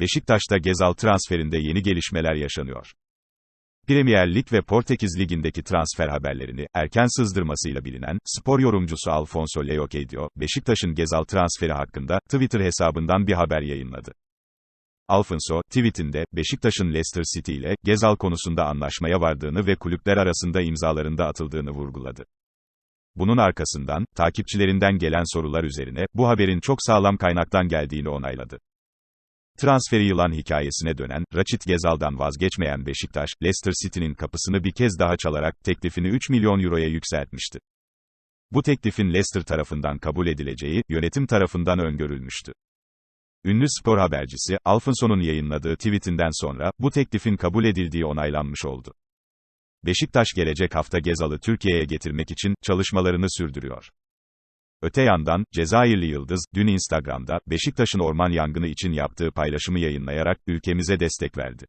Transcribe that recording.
Beşiktaş'ta Gezal transferinde yeni gelişmeler yaşanıyor. Premier Lig ve Portekiz Ligi'ndeki transfer haberlerini, erken sızdırmasıyla bilinen, spor yorumcusu Alfonso Leocadio, Beşiktaş'ın Gezal transferi hakkında, Twitter hesabından bir haber yayınladı. Alfonso, tweetinde, Beşiktaş'ın Leicester City ile, Gezal konusunda anlaşmaya vardığını ve kulüpler arasında imzalarında atıldığını vurguladı. Bunun arkasından, takipçilerinden gelen sorular üzerine, bu haberin çok sağlam kaynaktan geldiğini onayladı. Transferi yılan hikayesine dönen, Raçit Gezal'dan vazgeçmeyen Beşiktaş, Leicester City'nin kapısını bir kez daha çalarak, teklifini 3 milyon euroya yükseltmişti. Bu teklifin Leicester tarafından kabul edileceği, yönetim tarafından öngörülmüştü. Ünlü spor habercisi, Alfonso'nun yayınladığı tweetinden sonra, bu teklifin kabul edildiği onaylanmış oldu. Beşiktaş gelecek hafta Gezal'ı Türkiye'ye getirmek için, çalışmalarını sürdürüyor. Öte yandan, Cezayirli Yıldız, dün Instagram'da, Beşiktaş'ın orman yangını için yaptığı paylaşımı yayınlayarak, ülkemize destek verdi.